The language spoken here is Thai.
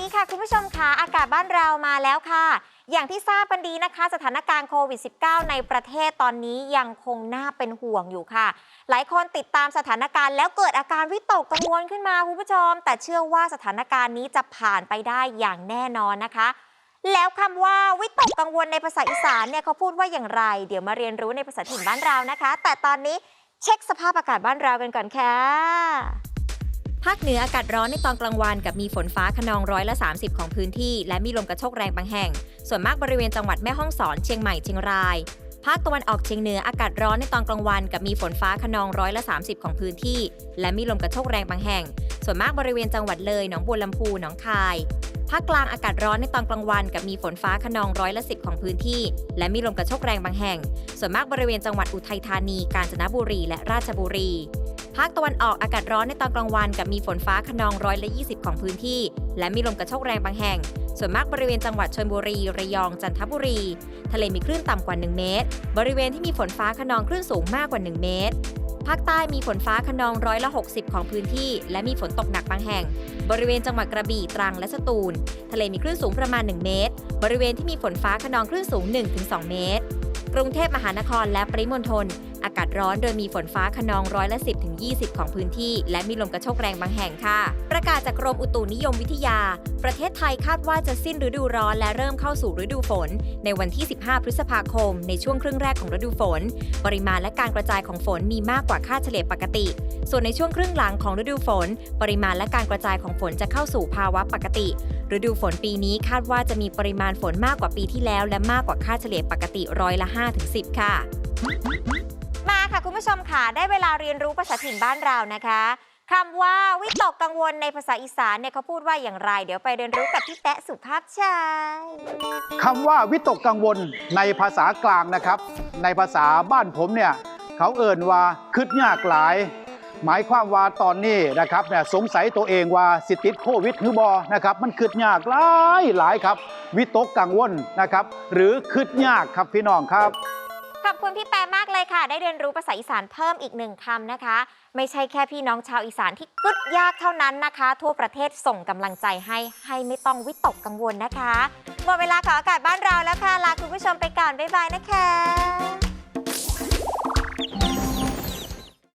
นี้ค่ะคุณผู้ชมคะอากาศบ้านเรามาแล้วค่ะ อย่างที่ทราบกันดีนะคะ สถานการณ์โควิด -19 ในประเทศตอนนี้ยังคงน่าเป็นห่วงอยู่ค่ะ หลายคนติดตามสถานการณ์แล้วเกิดอาการวิตกกังวลขึ้นมาคุณผู้ชม แต่เชื่อว่าสถานการณ์นี้จะผ่านไปได้อย่างแน่นอนนะคะ แล้วคำว่าวิตกกังวลในภาษาอีสานเนี่ยเขาพูดว่าอย่างไร เดี๋ยวมาเรียนรู้ในภาษาถิ่นบ้านเรานะคะ แต่ตอนนี้เช็คสภาพอากาศบ้านเรากันก่อนค่ะ ภาคเหนืออากาศร้อนในตอนกลางวันกับมีฝนฟ้าขนองร้อยละ 30 ของพื้นที่ และมีลมกระโชกแรงบางแห่ง ส่วนมากบริเวณจังหวัดแม่ฮ่องสอนเชียงใหม่เชียงรายภาคตะวันออกเฉียงเหนืออากาศร้อนในตอนกลางวันกับมีฝนฟ้าขนองร้อยละ 30 ของพื้นที่ และมีลมกระโชกแรงบางแห่ง ส่วนมากบริเวณจังหวัดเลยหนองบัวลำพูหนองคายภาคกลางอากาศร้อนในตอนกลางวันกับมีฝนฟ้าขนองร้อยละ10ของพื้นที่ และมีลมกระโชกแรงบางแห่ง ส่วนมากบริเวณจังหวัดอุทัยธานี กาญจนบุรี และราชบุรี ภาคตะวันออกอากาศร้อนในตอนกลางวันกับมีฝนฟ้าขนองร้อยละ20 ของพื้นที่ และมีลมกระโชกแรงบางแห่ง ส่วนมากบริเวณจังหวัดชลบุรี ระยอง จันทบุรี ทะเลมีคลื่นต่ำกว่า 1 เมตร บริเวณที่มีฝนฟ้าขนองคลื่นสูงมากกว่า 1 เมตร ภาคใต้มีฝนฟ้าขนองร้อยละ 60 ของพื้นที่ และมีฝนตกหนักบางแห่ง บริเวณจังหวัดกระบี่ ตรัง และสตูล ทะเลมีคลื่นสูงประมาณ 1 เมตร บริเวณที่มีฝนฟ้าขนองคลื่นสูง 1-2 เมตร กรุงเทพมหานครและปริมณฑล อากาศร้อนโดยมีฝนฟ้าขนองร้อยละ10ถึง20 ของพื้นที่ และมีลมกระโชกแรงบางแห่งค่ะ ประกาศจากกรมอุตุนิยมวิทยา ประเทศไทยคาดว่าจะสิ้นฤดูร้อนและเริ่มเข้าสู่ฤดูฝน ในวันที่ 15 พฤษภาคม ในช่วงครึ่งแรกของฤดูฝน ปริมาณและการกระจายของฝนมีมากกว่าค่าเฉลี่ยปกติ ส่วนในช่วงครึ่งหลังของฤดูฝน ปริมาณและการกระจายของฝนจะเข้าสู่ภาวะปกติ ฤดูฝนปีนี้คาดว่าจะมีปริมาณฝนมากกว่าปีที่แล้ว และมากกว่าค่าเฉลี่ยปกติร้อยละ 5-10 ค่ะมาค่ะ ผู้ชมค่ะได้เวลาเรียนรู้ภาษาถิ่นบ้านเรานะคะคำว่าวิตกกังวลในภาษาอีสานเนี่ยเขาพูดว่าอย่างไร เดี๋ยวไปเรียนรู้กับพี่แตะสุภาพชายคำว่าวิตกกังวลในภาษากลางนะครับ ในภาษาบ้านผมเนี่ยเขาเอ่นว่าคืดยากหลาย หมายความว่าตอนนี้นะครับเนี่ยสงสัยตัวเองว่าสิติดโควิดหรือบอนะครับ มันคืดยากหลายหลายครับ วิตกกังวลนะครับ หรือคืดยากครับพี่น้องครับ ขอบคุณพี่แปรมากเลยค่ะ ได้เรียนรู้ภาษาอีสานเพิ่มอีกหนึ่งคำนะคะ ไม่ใช่แค่พี่น้องชาวอีสานที่กึดยากเท่านั้นนะคะ ทั่วประเทศส่งกำลังใจให้ให้ไม่ต้องวิตกกังวลนะคะหมดเวลาของอากาศบ้านเราแล้วค่ะลาคุณผู้ชมไปก่อนบ๊ายบายนะคะ